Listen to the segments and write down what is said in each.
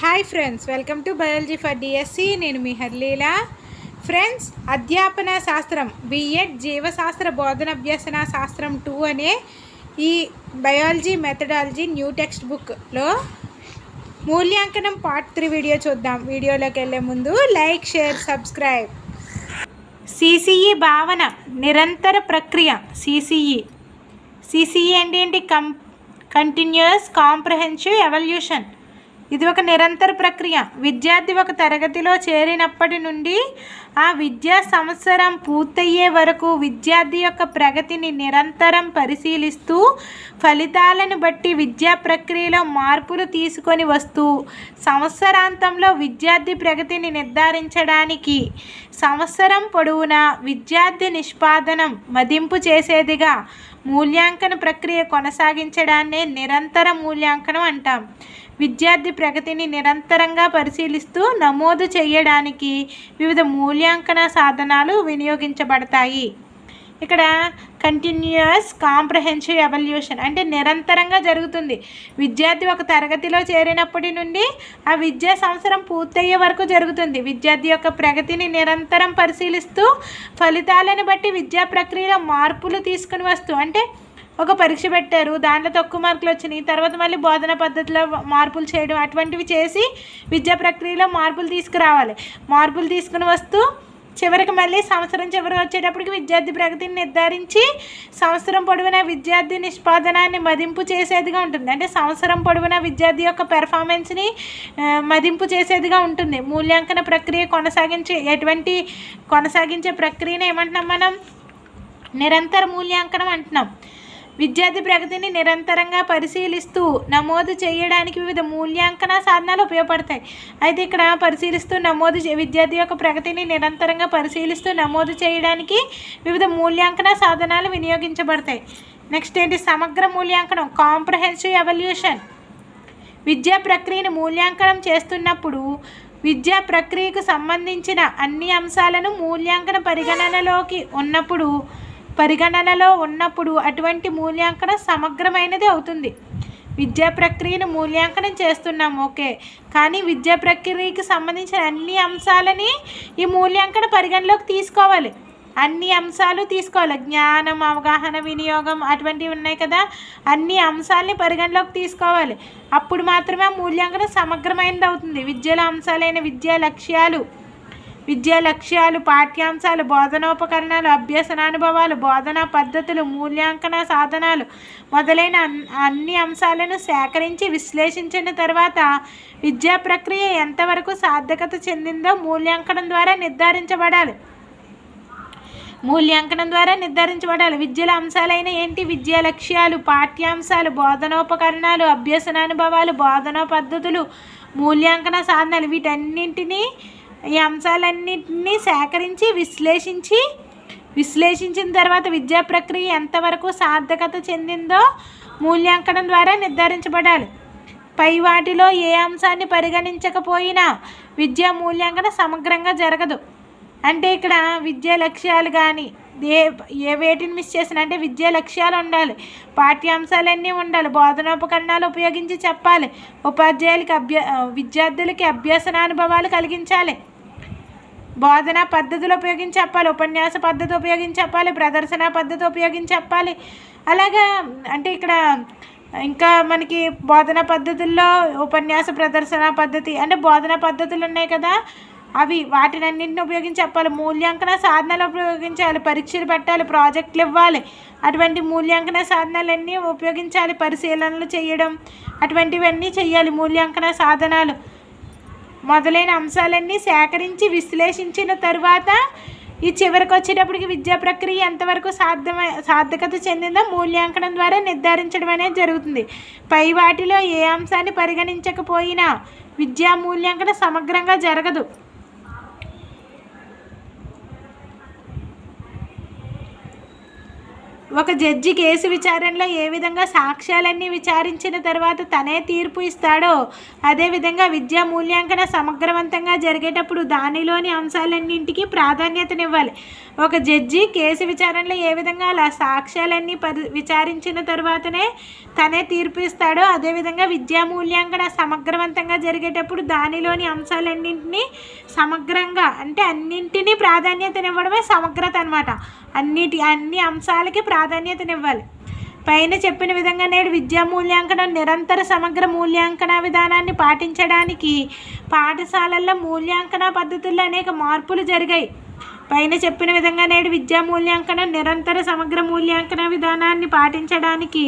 Hi friends welcome to biology for DSC నేను మీ హర్లీల. Friends అధ్యాపన శాస్త్రం బిఎడ్ జీవశాస్త్ర బోధన అభ్యసన శాస్త్రం టూ అనే ఈ బయాలజీ మెథడాలజీ న్యూ టెక్స్ట్ బుక్లో మూల్యాంకనం పార్ట్ త్రీ వీడియో చూద్దాం. వీడియోలోకి వెళ్ళే ముందు లైక్ షేర్ సబ్స్క్రైబ్ సిసిఈ భావన నిరంతర ప్రక్రియ సిసిఈ సిసిఈ అంటే ఏంటి? కం కంటిన్యూస్ కాంప్రహెన్సివ్ ఎవల్యూషన్ ఇది ఒక నిరంతర ప్రక్రియ. విద్యార్థి ఒక తరగతిలో చేరినప్పటి నుండి ఆ విద్యా సంవత్సరం పూర్తయ్యే వరకు విద్యార్థి యొక్క ప్రగతిని నిరంతరం పరిశీలిస్తూ ఫలితాలను బట్టి విద్యా ప్రక్రియలో మార్పులు తీసుకొని వస్తూ సంవత్సరాంతంలో విద్యార్థి ప్రగతిని నిర్ధారించడానికి సంవత్సరం పొడవునా విద్యార్థి నిష్పాదనం మదింపు చేసేదిగా మూల్యాంకన ప్రక్రియ కొనసాగించడాన్నే నిరంతర మూల్యాంకనం అంటాం. విద్యార్థి ప్రగతిని నిరంతరంగా పరిశీలిస్తూ నమోదు చేయడానికి వివిధ మూల్యాంకన సాధనాలు వినియోగించబడతాయి. ఇక్కడ కంటిన్యూస్ కాంప్రహెన్సివ్ ఎవల్యూషన్ అంటే నిరంతరంగా జరుగుతుంది. విద్యార్థి ఒక తరగతిలో చేరినప్పటి నుండి ఆ విద్యా సంవత్సరం పూర్తయ్యే వరకు జరుగుతుంది. విద్యార్థి యొక్క ప్రగతిని నిరంతరం పరిశీలిస్తూ ఫలితాలను బట్టి విద్యా ప్రక్రియలో మార్పులు తీసుకుని వస్తూ అంటే ఒక పరీక్ష పెట్టారు దాంట్లో తక్కువ మార్కులు వచ్చినాయి తర్వాత మళ్ళీ బోధన పద్ధతిలో మార్పులు చేయడం అటువంటివి చేసి విద్యా ప్రక్రియలో మార్పులు తీసుకురావాలి. మార్పులు తీసుకుని వస్తూ చివరికి మళ్ళీ సంవత్సరం చివరి వచ్చేటప్పటికి విద్యార్థి ప్రగతిని నిర్ధారించి సంవత్సరం పొడవునా విద్యార్థి నిష్పాదనాన్ని మదింపు చేసేదిగా ఉంటుంది. అంటే సంవత్సరం పొడవునా విద్యార్థి యొక్క పెర్ఫార్మెన్స్ని మదింపు చేసేదిగా ఉంటుంది. మూల్యాంకన ప్రక్రియ కొనసాగించే ఎటువంటి కొనసాగించే ప్రక్రియను ఏమంటున్నాం మనం? నిరంతర మూల్యాంకనం అంటున్నాం. విద్యార్థి ప్రగతిని నిరంతరంగా పరిశీలిస్తూ నమోదు చేయడానికి వివిధ మూల్యాంకన సాధనాలు ఉపయోగపడతాయి. అయితే ఇక్కడ పరిశీలిస్తూ నమోదు చే- విద్యార్థి యొక్క ప్రగతిని నిరంతరంగా పరిశీలిస్తూ నమోదు చేయడానికి వివిధ మూల్యాంకన సాధనాలు వినియోగించబడతాయి. నెక్స్ట్ ఏంటి? సమగ్ర మూల్యాంకనం కాంప్రహెన్సివ్ ఎవల్యూషన్ విద్యా ప్రక్రియను మూల్యాంకనం చేస్తున్నప్పుడు విద్యా ప్రక్రియకు సంబంధించిన అన్ని అంశాలను మూల్యాంకన పరిగణనలోకి ఉన్నప్పుడు పరిగణనలో ఉన్నప్పుడు అటువంటి మూల్యాంకనం సమగ్రమైనది అవుతుంది. విద్యా ప్రక్రియను మూల్యాంకనం చేస్తున్నాం ఓకే. కానీ విద్యా ప్రక్రియకి సంబంధించిన అన్ని అంశాలని ఈ మూల్యాంకన పరిగణలోకి తీసుకోవాలి. అన్ని అంశాలు తీసుకోవాలి. జ్ఞానం అవగాహన వినియోగం అటువంటివి ఉన్నాయి కదా. అన్ని అంశాలని పరిగణలోకి తీసుకోవాలి. అప్పుడు మాత్రమే మూల్యాంకనం సమగ్రమైనది అవుతుంది. విద్యలో అంశాలైన విద్యా లక్ష్యాలు విద్యా లక్ష్యాలు పాఠ్యాంశాలు బోధనోపకరణాలు అభ్యసనానుభవాలు బోధనా పద్ధతులు మూల్యాంకన సాధనాలు మొదలైన అన్- అన్ని అంశాలను సేకరించి విశ్లేషించిన తర్వాత విద్యా ప్రక్రియ ఎంతవరకు సార్థకత చెందిందో మూల్యాంకనం ద్వారా నిర్ధారించబడాలి. మూల్యాంకనం ద్వారా నిర్ధారించబడాలి. విద్యల అంశాలైన ఏంటి? విద్యా లక్ష్యాలు పాఠ్యాంశాలు బోధనోపకరణాలు అభ్యసనానుభవాలు బోధనా పద్ధతులు మూల్యాంకన సాధనాలు వీటన్నింటినీ ఈ అంశాలన్నింటినీ సేకరించి విశ్లేషించి విశ్లేషించిన తర్వాత విద్యా ప్రక్రియ ఎంతవరకు సార్థకత చెందిందో మూల్యాంకనం ద్వారా నిర్ధారించబడాలి. పై వాటిలో ఏ అంశాన్ని పరిగణించకపోయినా విద్యా మూల్యాంకన సమగ్రంగా జరగదు. అంటే ఇక్కడ విద్యా లక్ష్యాలు కానీ ఏ ఏ వేటిని మిస్ చేసిన అంటే విద్యా లక్ష్యాలు ఉండాలి. పాఠ్యాంశాలన్నీ ఉండాలి. బోధనోపకరణాలు ఉపయోగించి చెప్పాలి. ఉపాధ్యాయులకి అభ్య విద్యార్థులకి అభ్యసనానుభవాలు కలిగించాలి. బోధన పద్ధతులు ఉపయోగించి చెప్పాలి ఉపన్యాస పద్ధతి ఉపయోగించి చెప్పాలి ప్రదర్శన పద్ధతి ఉపయోగించి చెప్పాలి. అలాగా అంటే ఇక్కడ ఇంకా మనకి బోధన పద్ధతుల్లో ఉపన్యాస ప్రదర్శన పద్ధతి అంటే బోధన పద్ధతులు ఉన్నాయి కదా అవి వాటినన్నింటిని ఉపయోగించి చెప్పాలి. మూల్యాంకన సాధనాలు ఉపయోగించాలి పరీక్షలు పెట్టాలి ప్రాజెక్టులు ఇవ్వాలి. అటువంటి మూల్యాంకన సాధనాలన్నీ ఉపయోగించాలి పరిశీలనలు చేయడం అటువంటివన్నీ చేయాలి మూల్యాంకన సాధనాలు. మొదలైన అంశాలన్నీ సేకరించి విశ్లేషించిన తరువాత ఈ చివరికి వచ్చేటప్పటికి విద్యా ప్రక్రియ ఎంతవరకు సాధ్యమై సార్థకత చెందిందో మూల్యాంకనం ద్వారా నిర్ధారించడం అనేది జరుగుతుంది. పై వాటిలో ఏ అంశాన్ని పరిగణించకపోయినా విద్యా మూల్యాంకనం సమగ్రంగా జరగదు. ఒక జడ్జి కేసు విచారణలో ఏ విధంగా సాక్ష్యాలన్నీ విచారించిన తర్వాత తనే తీర్పు ఇస్తాడో అదేవిధంగా విద్యా మూల్యాంకన సమగ్రవంతంగా జరిగేటప్పుడు దానిలోని అంశాలన్నింటికి ప్రాధాన్యతనివ్వాలి. ఒక జడ్జి కేసు విచారణలో ఏ విధంగా అలా సాక్ష్యాలన్నీ పరి విచారించిన తర్వాతనే తనే తీర్పు ఇస్తాడో అదేవిధంగా విద్యా మూల్యాంకన సమగ్రవంతంగా జరిగేటప్పుడు దానిలోని అంశాలన్నింటినీ సమగ్రంగా అంటే అన్నింటినీ ప్రాధాన్యతనివ్వడమే సమగ్రత అనమాట అన్నిటి అన్ని అంశాలకి ప్రా ప్రాధాన్యతనివ్వాలి. పైన చెప్పిన విధంగా నేడు విద్యా మూల్యాంకనం నిరంతర సమగ్ర మూల్యాంకన విధానాన్ని పాటించడానికి పాఠశాలల్లో మూల్యాంకన పద్ధతుల్లో అనేక మార్పులు జరిగాయి. పైన చెప్పిన విధంగా నేడు విద్యా మూల్యాంకనం నిరంతర సమగ్ర మూల్యాంకన విధానాన్ని పాటించడానికి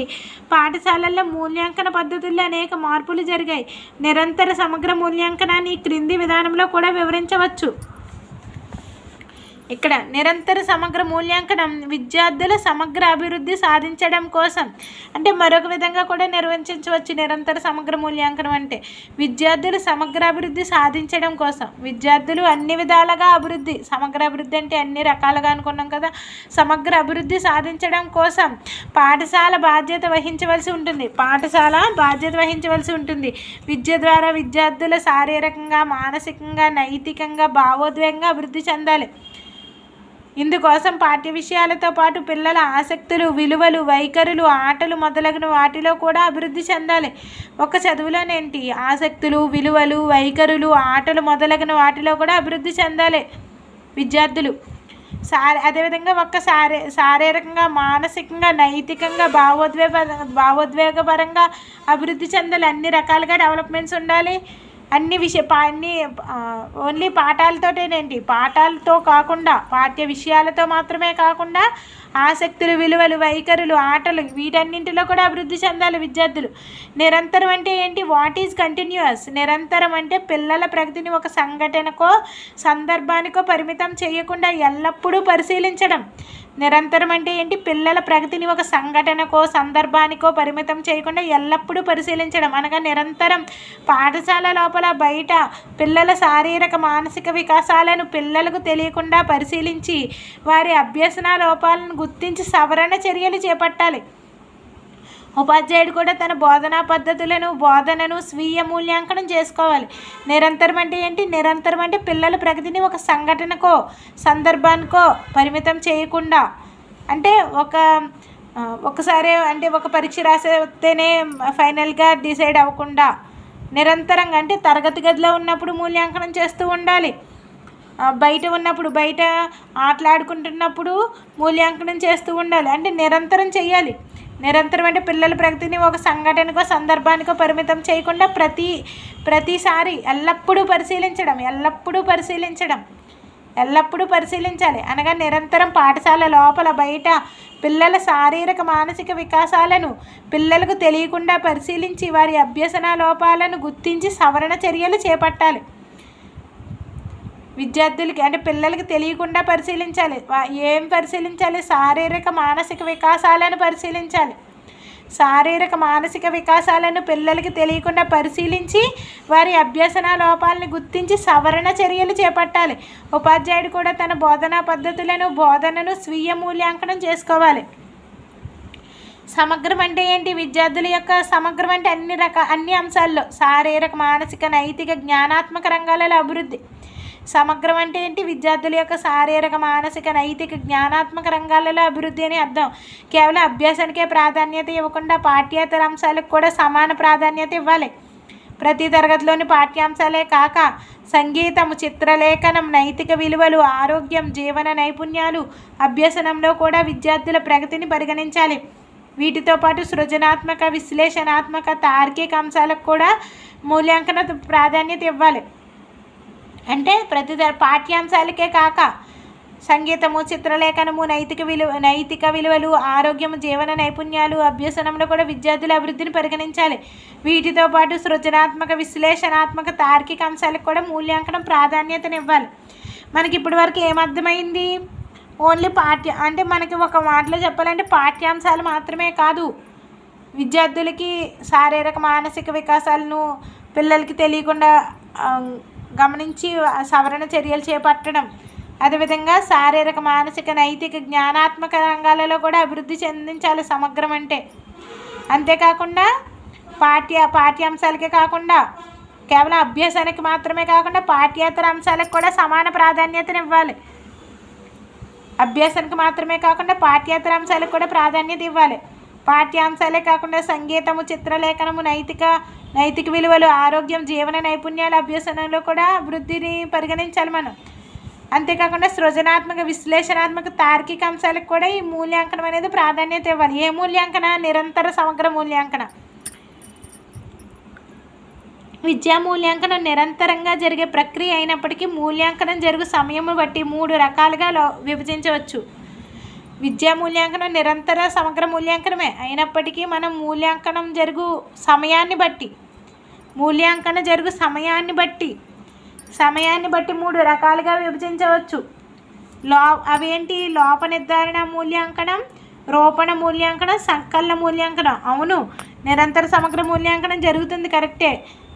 పాఠశాలల్లో మూల్యాంకన పద్ధతుల్లో అనేక మార్పులు జరిగాయి. నిరంతర సమగ్ర మూల్యాంకనాన్ని క్రింది విధానంలో కూడా వివరించవచ్చు. ఇక్కడ నిరంతర సమగ్ర మూల్యాంకనం విద్యార్థుల సమగ్ర అభివృద్ధి సాధించడం కోసం. అంటే మరొక విధంగా కూడా నిర్వహించవచ్చు నిరంతర సమగ్ర మూల్యాంకనం అంటే విద్యార్థులు సమగ్ర అభివృద్ధి సాధించడం కోసం. విద్యార్థులు అన్ని విధాలుగా అభివృద్ధి సమగ్ర అభివృద్ధి అంటే అన్ని రకాలుగా అనుకున్నాం కదా సమగ్ర అభివృద్ధి సాధించడం కోసం పాఠశాల బాధ్యత వహించవలసి ఉంటుంది. పాఠశాల బాధ్యత వహించవలసి ఉంటుంది. విద్య ద్వారా విద్యార్థుల శారీరకంగా మానసికంగా నైతికంగా భావోద్వేగంగా అభివృద్ధి చెందాలి. ఇందుకోసం పాఠ్య విషయాలతో పాటు పిల్లల ఆసక్తులు విలువలు వైఖరులు ఆటలు మొదలగున వాటిలో కూడా అభివృద్ధి చెందాలి. ఒక చదువులోనేంటి? ఆసక్తులు విలువలు వైఖరులు ఆటలు మొదలగిన వాటిలో కూడా అభివృద్ధి చెందాలి. విద్యార్థులు శారీ అదేవిధంగా ఒక శారీ శారీరకంగా మానసికంగా నైతికంగా భావోద్వేగ భావోద్వేగపరంగా అభివృద్ధి చెందాలి. అన్ని రకాలుగా డెవలప్మెంట్స్ ఉండాలి. అన్ని విషయ పా అన్ని ఓన్లీ పాఠాలతోటేనేంటి? పాఠాలతో కాకుండా పాఠ్య విషయాలతో మాత్రమే కాకుండా ఆసక్తులు విలువలు వైఖరులు ఆటలు వీటన్నింటిలో కూడా అభివృద్ధి చెందాలి విద్యార్థులు. నిరంతరం అంటే ఏంటి? వాట్ ఈజ్ కంటిన్యూస్ నిరంతరం అంటే పిల్లల ప్రగతిని ఒక సంఘటనకో సందర్భానికో పరిమితం చేయకుండా ఎల్లప్పుడూ పరిశీలించడం. నిరంతరం అంటే ఏంటి? పిల్లల ప్రగతిని ఒక సంఘటనకో సందర్భానికో పరిమితం చేయకుండా ఎల్లప్పుడూ పరిశీలించడం. అనగా నిరంతరం పాఠశాల లోపల బయట పిల్లల శారీరక మానసిక వికాసాలను పిల్లలకు తెలియకుండా పరిశీలించి వారి అభ్యసన లోపాలను గుర్తించి సవరణ చర్యలు చేపట్టాలి. ఉపాధ్యాయుడు కూడా తన బోధనా పద్ధతులను బోధనను స్వీయ మూల్యాంకనం చేసుకోవాలి. నిరంతరం అంటే ఏంటి? నిరంతరం అంటే పిల్లల ప్రగతిని ఒక సంఘటనకో సందర్భానికో పరిమితం చేయకుండా అంటే ఒక ఒకసారి అంటే ఒక పరీక్ష రాసేస్తేనే ఫైనల్గా డిసైడ్ అవ్వకుండా నిరంతరంగా అంటే తరగతి గదిలో ఉన్నప్పుడు మూల్యాంకనం చేస్తూ ఉండాలి. బయట ఉన్నప్పుడు బయట ఆటలాడుకుంటున్నప్పుడు మూల్యాంకనం చేస్తూ ఉండాలి. అంటే నిరంతరం చేయాలి నిరంతరం అంటే పిల్లల ప్రగతిని ఒక సంఘటనకో సందర్భానికో పరిమితం చేయకుండా ప్రతి ప్రతిసారి ఎల్లప్పుడూ పరిశీలించడం ఎల్లప్పుడూ పరిశీలించడం ఎల్లప్పుడూ పరిశీలించాలి. అనగా నిరంతరం పాఠశాల లోపల బయట పిల్లల శారీరక మానసిక వికాసాలను పిల్లలకు తెలియకుండా పరిశీలించి వారి అభ్యసన లోపాలను గుర్తించి సవరణ చర్యలు చేపట్టాలి. విద్యార్థులకి అంటే పిల్లలకి తెలియకుండా పరిశీలించాలి. ఏం పరిశీలించాలి? శారీరక మానసిక వికాసాలను పరిశీలించాలి. శారీరక మానసిక వికాసాలను పిల్లలకి తెలియకుండా పరిశీలించి వారి అభ్యసన లోపాలను గుర్తించి సవరణ చర్యలు చేపట్టాలి. ఉపాధ్యాయుడు కూడా తన బోధనా పద్ధతులను బోధనను స్వీయ మూల్యాంకనం చేసుకోవాలి. సమగ్రం అంటే ఏంటి? విద్యార్థుల యొక్క సమగ్రం అంటే అన్ని రక అన్ని అంశాల్లో శారీరక మానసిక నైతిక జ్ఞానాత్మక రంగాలలో అభివృద్ధి. సమగ్రం అంటే ఏంటి? విద్యార్థుల యొక్క శారీరక మానసిక నైతిక జ్ఞానాత్మక రంగాలలో అభివృద్ధి అని అర్థం. కేవలం అభ్యాసానికే ప్రాధాన్యత ఇవ్వకుండా పాఠ్యేతర అంశాలకు కూడా సమాన ప్రాధాన్యత ఇవ్వాలి. ప్రతి తరగతిలోని పాఠ్యాంశాలే కాక సంగీతము చిత్రలేఖనం నైతిక విలువలు ఆరోగ్యం జీవన నైపుణ్యాలు అభ్యసనంలో కూడా విద్యార్థుల ప్రగతిని పరిగణించాలి. వీటితో పాటు సృజనాత్మక విశ్లేషణాత్మక తార్కిక అంశాలకు కూడా మూల్యాంకన ప్రాధాన్యత ఇవ్వాలి. అంటే ప్రతి పాఠ్యాంశాలకే కాక సంగీతము చిత్రలేఖనము నైతిక విలువ నైతిక విలువలు ఆరోగ్యము జీవన నైపుణ్యాలు అభ్యసనంలో కూడా విద్యార్థుల అభివృద్ధిని పరిగణించాలి. వీటితో పాటు సృజనాత్మక విశ్లేషణాత్మక తార్కిక అంశాలకు కూడా మూల్యాంకనం ప్రాధాన్యతనివ్వాలి. మనకి ఇప్పటి వరకు ఏమర్థమైంది? ఓన్లీ పాఠ్య అంటే మనకి ఒక మాటలో చెప్పాలంటే పాఠ్యాంశాలు మాత్రమే కాదు. విద్యార్థులకి శారీరక మానసిక వికాసాలను పిల్లలకి తెలియకుండా గమనించి సవరణ చర్యలు చేపట్టడం. అదేవిధంగా శారీరక మానసిక నైతిక జ్ఞానాత్మక రంగాలలో కూడా అభివృద్ధి చెందించాలి సమగ్రం అంటే అంతేకాకుండా పాఠ్య పాఠ్యాంశాలకే కాకుండా కేవలం అభ్యాసానికి మాత్రమే కాకుండా పాఠ్యేతర అంశాలకు కూడా సమాన ప్రాధాన్యతనివ్వాలి. అభ్యాసానికి మాత్రమే కాకుండా పాఠ్యేతర అంశాలకు కూడా ప్రాధాన్యత ఇవ్వాలి. పాఠ్యాంశాలే కాకుండా సంగీతము చిత్రలేఖనము నైతిక నైతిక విలువలు ఆరోగ్యం జీవన నైపుణ్యాల అభ్యసనంలో కూడా అభివృద్ధిని పరిగణించాలి మనం. అంతేకాకుండా సృజనాత్మక విశ్లేషణాత్మక తార్కిక అంశాలకు కూడా ఈ మూల్యాంకనం అనేది ప్రాధాన్యత ఇవ్వాలి. ఏ మూల్యాంకన? నిరంతర సమగ్ర మూల్యాంకన. విద్యా మూల్యాంకనం నిరంతరంగా జరిగే ప్రక్రియ అయినప్పటికీ మూల్యాంకనం జరుగు సమయం బట్టి మూడు రకాలుగా విభజించవచ్చు. విద్యా మూల్యాంకనం నిరంతర సమగ్ర మూల్యాంకనమే. అయినప్పటికీ మనం మూల్యాంకనం జరుగు సమయాన్ని బట్టి మూల్యాంకన జరుగు సమయాన్ని బట్టి సమయాన్ని బట్టి మూడు రకాలుగా విభజించవచ్చు. లో అవేంటి? లోప నిర్ధారణ మూల్యాంకనం రూపణ మూల్యాంకనం సంకలన మూల్యాంకనం. అవును నిరంతర సమగ్ర మూల్యాంకనం జరుగుతుంది కరెక్టే.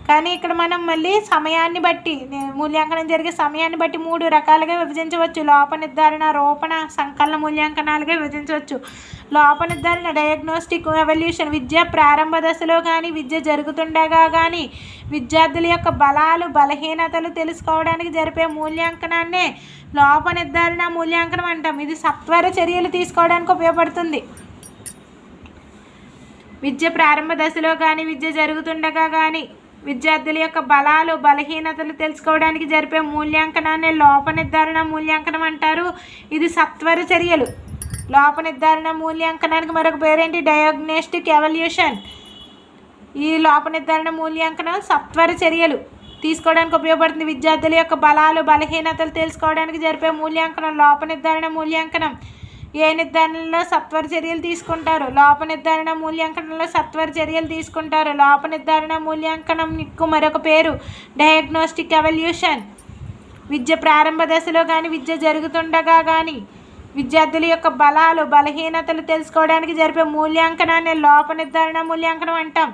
కానీ ఇక్కడ మనం మళ్ళీ సమయాన్ని బట్టి మూల్యాంకనం జరిగే సమయాన్ని బట్టి మూడు రకాలుగా విభజించవచ్చు. లోప నిర్ధారణ రూపణ సంకలన మూల్యాంకనాలుగా విభజించవచ్చు. లోప నిర్ధారణ డయాగ్నోస్టిక్ ఎవల్యూషన్ విద్య ప్రారంభ దశలో కానీ విద్య జరుగుతుండగా కానీ విద్యార్థుల యొక్క బలాలు బలహీనతలు తెలుసుకోవడానికి జరిపే మూల్యాంకనాన్నే లోప నిర్ధారణ మూల్యాంకనం అంటాం. ఇది సత్వర చర్యలు తీసుకోవడానికి ఉపయోగపడుతుంది. విద్య ప్రారంభ దశలో కానీ విద్య జరుగుతుండగా కానీ విద్యార్థుల యొక్క బలాలు బలహీనతలు తెలుసుకోవడానికి జరిపే మూల్యాంకనాన్ని లోప నిర్ధారణ మూల్యాంకనం అంటారు. ఇది సత్వర చర్యలు. లోప నిర్ధారణ మూల్యాంకనానికి మరొక పేరేంటి? డయాగ్నోస్టిక్ ఎవల్యూషన్ ఈ లోప నిర్ధారణ మూల్యాంకనం సత్వర చర్యలు. తీసుకోవడానికి ఉపయోగపడుతుంది విద్యార్థుల యొక్క బలాలు బలహీనతలు తెలుసుకోవడానికి జరిపే మూల్యాంకనం లోప నిర్ధారణ మూల్యాంకనం. ఏ నిర్ధారణలో సత్వర చర్యలు తీసుకుంటారు? లోప నిర్ధారణ మూల్యాంకనంలో సత్వర చర్యలు తీసుకుంటారు. లోప నిర్ధారణ మూల్యాంకనం మరొక పేరు డయాగ్నోస్టిక్ ఎవల్యూషన్ విద్య ప్రారంభ దశలో కానీ విద్య జరుగుతుండగా కానీ విద్యార్థుల యొక్క బలాలు బలహీనతలు తెలుసుకోవడానికి జరిపే మూల్యాంకనాన్ని లోప నిర్ధారణ మూల్యాంకనం అంటాం.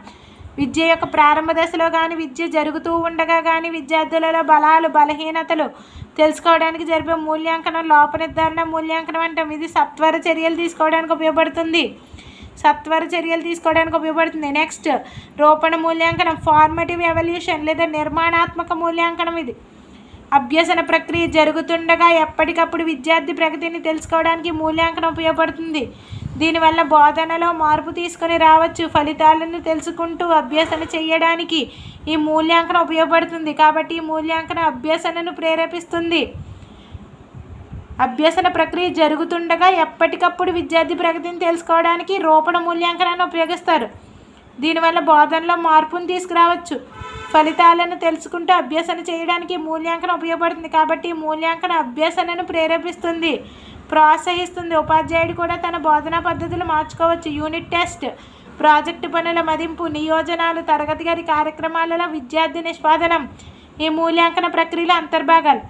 విద్య యొక్క ప్రారంభ దశలో కానీ విద్య జరుగుతూ ఉండగా కానీ విద్యార్థులలో బలాలు బలహీనతలు తెలుసుకోవడానికి జరిపే మూల్యాంకనం లోప నిర్ధారణ మూల్యాంకనం అంటాం. ఇది సత్వర చర్యలు తీసుకోవడానికి ఉపయోగపడుతుంది. సత్వర చర్యలు తీసుకోవడానికి ఉపయోగపడుతుంది. నెక్స్ట్ రూపణ మూల్యాంకనం ఫార్మేటివ్ ఎవల్యూషన్ లేదా నిర్మాణాత్మక మూల్యాంకనం ఇది. అభ్యసన ప్రక్రియ జరుగుతుండగా ఎప్పటికప్పుడు విద్యార్థి ప్రగతిని తెలుసుకోవడానికి మూల్యాంకనం ఉపయోగపడుతుంది. దీనివల్ల బోధనలో మార్పు తీసుకొని రావచ్చు. ఫలితాలను తెలుసుకుంటూ అభ్యసన చేయడానికి ఈ మూల్యాంకనం ఉపయోగపడుతుంది కాబట్టి ఈ మూల్యాంకనం అభ్యసనను ప్రేరేపిస్తుంది. అభ్యసన ప్రక్రియ జరుగుతుండగా ఎప్పటికప్పుడు విద్యార్థి ప్రగతిని తెలుసుకోవడానికి రూపణ మూల్యాంకనాన్ని ఉపయోగిస్తారు. దీనివల్ల బోధనలో మార్పును తీసుకురావచ్చు. ఫలితాలను తెలుసుకుంటూ అభ్యసన చేయడానికి మూల్యాంకనం ఉపయోగపడుతుంది కాబట్టి మూల్యాంకన మూల్యాంకనం అభ్యసనను ప్రేరేపిస్తుంది ప్రోత్సహిస్తుంది. ఉపాధ్యాయుడు కూడా తన బోధనా పద్ధతులు మార్చుకోవచ్చు. యూనిట్ టెస్ట్ ప్రాజెక్టు పనుల మదింపు నియోజనాలు తరగతి గది కార్యక్రమాలలో విద్యార్థి నిష్పాదనం ఈ మూల్యాంకన ప్రక్రియలో అంతర్భాగాలు.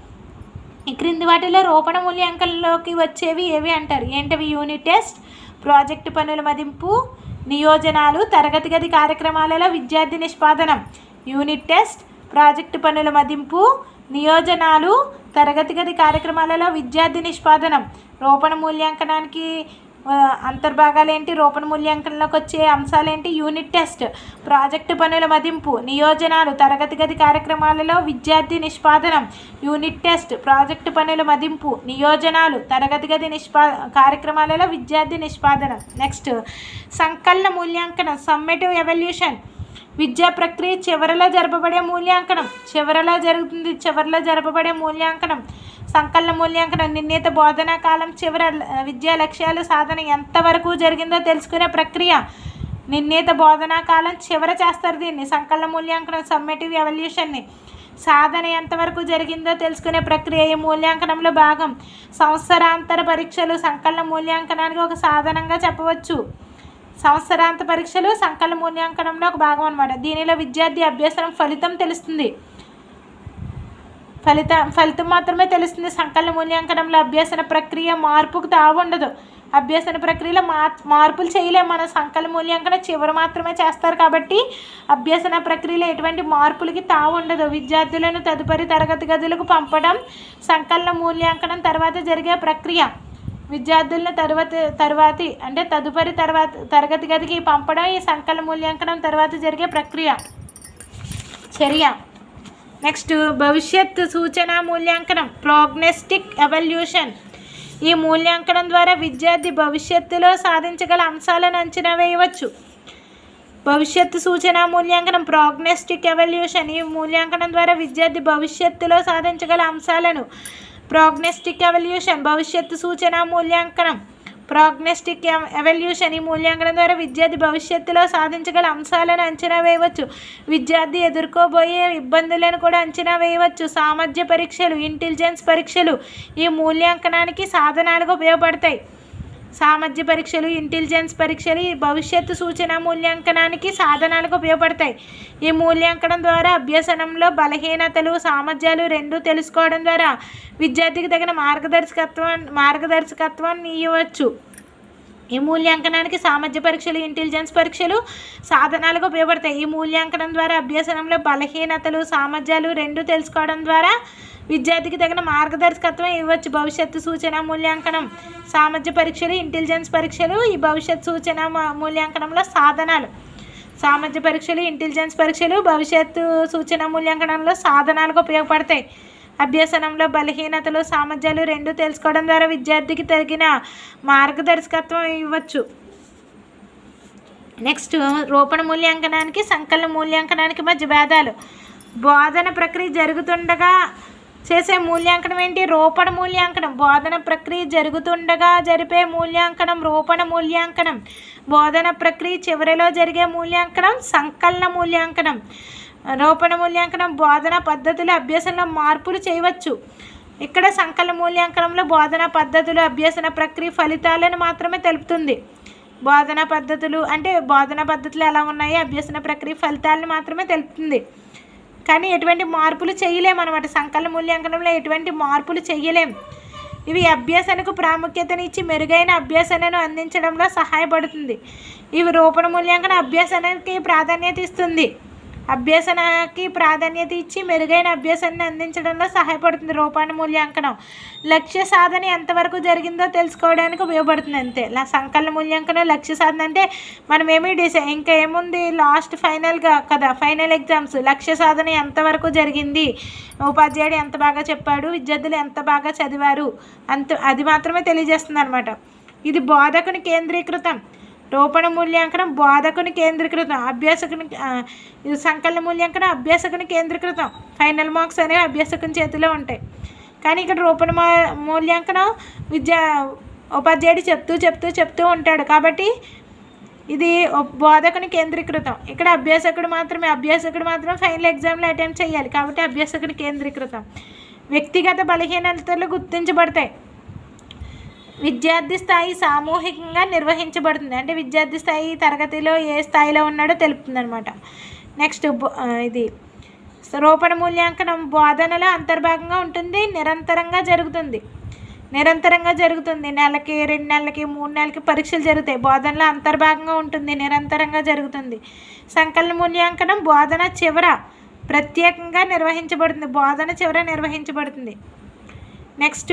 ఈ క్రింది వాటిలో రూపణ మూల్యాంకనంలోకి వచ్చేవి ఏవి అంటారు? ఏంటవి? యూనిట్ టెస్ట్ ప్రాజెక్టు పనుల మదింపు నియోజనాలు తరగతి గది కార్యక్రమాలలో విద్యార్థి నిష్పాదనం యూనిట్ టెస్ట్ ప్రాజెక్టు పనుల మదింపు నియోజనాలు తరగతి గది కార్యక్రమాలలో విద్యార్థి నిష్పాదనం రూపణ మూల్యాంకనానికి అంతర్భాగాలు ఏంటి రూపణ మూల్యాంకనంలోకి వచ్చే అంశాలు ఏంటి యూనిట్ టెస్ట్ ప్రాజెక్టు పనుల మదింపు నియోజనాలు తరగతి గది కార్యక్రమాలలో విద్యార్థి నిష్పాదనం యూనిట్ టెస్ట్ ప్రాజెక్టు పనుల మదింపు నియోజనాలు తరగతి గది నిష్పా కార్యక్రమాలలో విద్యార్థి నిష్పాదనం. నెక్స్ట్ సంకలన మూల్యాంకనం సమ్మేటివ్ ఎవల్యూషన్ విద్యా ప్రక్రియ చివరిలో జరపబడే మూల్యాంకనం. చివరిలో జరుగుతుంది చివరిలో జరపబడే మూల్యాంకనం. సంకలన మూల్యాంకనం నిర్ణీత బోధనా కాలం చివర ల- విద్యా లక్ష్యాలు సాధన ఎంతవరకు జరిగిందో తెలుసుకునే ప్రక్రియ. నిర్ణీత బోధనా కాలం చివర చేస్తారు దీన్ని. సంకలన మూల్యాంకనం సమ్మేటివ్ ఎవల్యూషన్ని. సాధన ఎంతవరకు జరిగిందో తెలుసుకునే ప్రక్రియ ఈ మూల్యాంకనంలో భాగం. సంవత్సరాంతర పరీక్షలు సంకలన మూల్యాంకనానికి ఒక సాధనంగా చెప్పవచ్చు. సంవత్సరాంత పరీక్షలు సంకల మూల్యాంకనంలో ఒక భాగం అనమాట దీనిలో విద్యార్థి అభ్యసనం ఫలితం తెలుస్తుంది. ఫలిత ఫలితం మాత్రమే తెలుస్తుంది. సంకలన మూల్యాంకనంలో అభ్యసన ప్రక్రియ మార్పుకు తావుండదు అభ్యసన ప్రక్రియలో మా మార్పులు చేయలేము మన. సంకల మూల్యాంకనం చివరి మాత్రమే చేస్తారు కాబట్టి అభ్యసన ప్రక్రియలో ఎటువంటి మార్పులకి తావు ఉండదు. విద్యార్థులను తదుపరి తరగతి గదులకు పంపడం సంకలన మూల్యాంకనం తర్వాత జరిగే ప్రక్రియ. విద్యార్థులను తర్వాత తర్వాతి అంటే తదుపరి తర్వాత తరగతి గదికి పంపడం ఈ సంకల మూల్యాంకనం తర్వాత జరిగే ప్రక్రియ. చర్య. నెక్స్ట్ భవిష్యత్ సూచన మూల్యాంకనం ప్రోగ్నెస్టిక్ ఎవల్యూషన్ ఈ మూల్యాంకనం ద్వారా విద్యార్థి భవిష్యత్తులో సాధించగల అంశాలను అంచనా వేయవచ్చు. భవిష్యత్తు సూచన మూల్యాంకనం ప్రోగ్నెస్టిక్ ఎవల్యూషన్ ఈ మూల్యాంకనం ద్వారా విద్యార్థి భవిష్యత్తులో సాధించగల అంశాలను ప్రోగ్నెస్టిక్ ఎవల్యూషన్ భవిష్యత్తు సూచన మూల్యాంకనం. ప్రోగ్నెస్టిక్ ఎవల్యూషన్ ఈ మూల్యాంకనం ద్వారా విద్యార్థి భవిష్యత్తులో సాధించగల అంశాలను అంచనా వేయవచ్చు. విద్యార్థి ఎదుర్కోబోయే ఇబ్బందులను కూడా అంచనా వేయవచ్చు. సామర్థ్య పరీక్షలు ఇంటెలిజెన్స్ పరీక్షలు ఈ మూల్యాంకనానికి సాధనాలుగా ఉపయోగపడతాయి. సామర్థ్య పరీక్షలు ఇంటెలిజెన్స్ పరీక్షలు ఈ భవిష్యత్తు సూచన మూల్యాంకనానికి సాధనాలకు ఉపయోగపడతాయి. ఈ మూల్యాంకనం ద్వారా అభ్యసనంలో బలహీనతలు సామర్థ్యాలు రెండూ తెలుసుకోవడం ద్వారా విద్యార్థికి తగిన మార్గదర్శకత్వం మార్గదర్శకత్వం ఇవ్వచ్చు. ఈ మూల్యాంకనానికి సామర్థ్య పరీక్షలు ఇంటెలిజెన్స్ పరీక్షలు సాధనాలుగా ఉపయోగపడతాయి. ఈ మూల్యాంకనం ద్వారా అభ్యసనంలో బలహీనతలు సామర్థ్యాలు రెండు తెలుసుకోవడం ద్వారా విద్యార్థికి తగిన మార్గదర్శకత్వం ఇవ్వచ్చు. భవిష్యత్తు సూచన మూల్యాంకనం సామర్థ్య పరీక్షలు ఇంటెలిజెన్స్ పరీక్షలు ఈ భవిష్యత్ సూచన మూల్యాంకనంలో సాధనాలు. సామర్థ్య పరీక్షలు ఇంటెలిజెన్స్ పరీక్షలు భవిష్యత్తు సూచన మూల్యాంకనంలో సాధనాలకు ఉపయోగపడతాయి. అభ్యసనంలో బలహీనతలు సామర్థ్యాలు రెండు తెలుసుకోవడం ద్వారా విద్యార్థికి తగిన మార్గదర్శకత్వం ఇవ్వచ్చు. నెక్స్ట్ రూపణ మూల్యాంకనానికి సంకలన మూల్యాంకనానికి మధ్య భేదాలు. బోధన ప్రక్రియ జరుగుతుండగా చేసే మూల్యాంకనం ఏంటి? రూపణ మూల్యాంకనం. బోధన ప్రక్రియ జరుగుతుండగా జరిపే మూల్యాంకనం రూపణ మూల్యాంకనం. బోధన ప్రక్రియ చివరిలో జరిగే మూల్యాంకనం సంకలన మూల్యాంకనం. రూపణ మూల్యాంకనం బోధన పద్ధతులు అభ్యాసంలో మార్పులు చేయవచ్చు. ఇక్కడ సంకల మూల్యాంకనంలో బోధన పద్ధతులు అభ్యసన ప్రక్రియ ఫలితాలను మాత్రమే తెలుపుతుంది. బోధన పద్ధతులు అంటే బోధన పద్ధతులు ఎలా ఉన్నాయి అభ్యసన ప్రక్రియ ఫలితాలను మాత్రమే తెలుపుతుంది. కానీ ఎటువంటి మార్పులు చేయలేము అనమాట సంకల మూల్యాంకనంలో ఎటువంటి మార్పులు చేయలేం. ఇవి అభ్యసనకు ప్రాముఖ్యతనిచ్చి మెరుగైన అభ్యసనను అందించడంలో సహాయపడుతుంది. ఇవి రూపణ మూల్యాంకన అభ్యసనకి ప్రాధాన్యత ఇస్తుంది. అభ్యసనకి ప్రాధాన్యత ఇచ్చి మెరుగైన అభ్యాసాన్ని అందించడంలో సహాయపడుతుంది. రూపాన మూల్యాంకనం. లక్ష్య సాధన ఎంతవరకు జరిగిందో తెలుసుకోవడానికి ఉపయోగపడుతుంది అంతే. సంకలన మూల్యాంకనం లక్ష్య సాధన అంటే మనం ఏమి డిసై ఇంకా ఏముంది? లాస్ట్ ఫైనల్గా కదా ఫైనల్ ఎగ్జామ్స్. లక్ష్య సాధన ఎంతవరకు జరిగింది? ఉపాధ్యాయుడు ఎంత బాగా చెప్పాడు? విద్యార్థులు ఎంత బాగా చదివారు? అంత అది మాత్రమే తెలియజేస్తుంది అనమాట ఇది బోధకుని కేంద్రీకృతం. రూపణ మూల్యాంకనం బోధకుని కేంద్రీకృతం అభ్యాసకుని ఇది సంకలన మూల్యాంకనం అభ్యాసకుని కేంద్రీకృతం. ఫైనల్ మార్క్స్ అనేవి అభ్యాసకుని చేతిలో ఉంటాయి. కానీ ఇక్కడ రూపణ మూల్యాంకనం విద్యా ఉపాధ్యాయుడు చెప్తూ చెప్తూ చెప్తూ ఉంటాడు. కాబట్టి ఇది బోధకుని కేంద్రీకృతం. ఇక్కడ అభ్యాసకుడు మాత్రమే అభ్యాసకుడు మాత్రం ఫైనల్ ఎగ్జామ్లో అటెంప్ట్ చేయాలి. కాబట్టి అభ్యాసకుని కేంద్రీకృతం. వ్యక్తిగత బలహీనతలు గుర్తించబడతాయి. విద్యార్థి స్థాయి సామూహికంగా నిర్వహించబడుతుంది. అంటే విద్యార్థి స్థాయి తరగతిలో ఏ స్థాయిలో ఉన్నాడో తెలుపుతుంది అనమాట నెక్స్ట్ బో- ఇది. రూపణ మూల్యాంకనం బోధనలో అంతర్భాగంగా ఉంటుంది నిరంతరంగా జరుగుతుంది. నిరంతరంగా జరుగుతుంది. నెలకి రెండు నెలలకి మూడు నెలలకి పరీక్షలు జరుగుతాయి. బోధనలో అంతర్భాగంగా ఉంటుంది నిరంతరంగా జరుగుతుంది. సంకలన మూల్యాంకనం బోధన చివర ప్రత్యేకంగా నిర్వహించబడుతుంది. బోధన చివర నిర్వహించబడుతుంది. నెక్స్ట్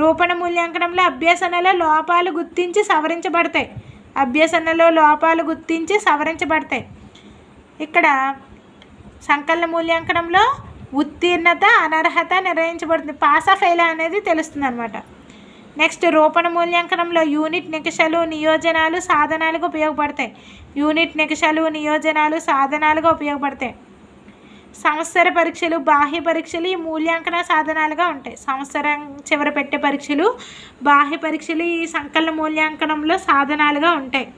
రూపణ మూల్యాంకనంలో అభ్యసనలో లోపాలు గుర్తించి సవరించబడతాయి. అభ్యసనలో లోపాలు గుర్తించి సవరించబడతాయి. ఇక్కడ సంకలన మూల్యాంకనంలో ఉత్తీర్ణత అనర్హత నిర్ణయించబడుతుంది. పాస్ ఫెయిల్ అనేది తెలుస్తుంది అనమాట నెక్స్ట్ రూపణ మూల్యాంకనంలో యూనిట్ నికషాలు నియోజనాలు సాధనాలుగా ఉపయోగపడతాయి. యూనిట్ నికషాలు నియోజనాలు సాధనాలుగా ఉపయోగపడతాయి. సంవత్సర పరీక్షలు బాహ్య పరీక్షలు ఈ మూల్యాంకన సాధనాలుగా ఉంటాయి. సంవత్సరం చివర పెట్టే పరీక్షలు బాహ్య పరీక్షలు ఈ సంకలన మూల్యాంకనంలో సాధనాలుగా ఉంటాయి.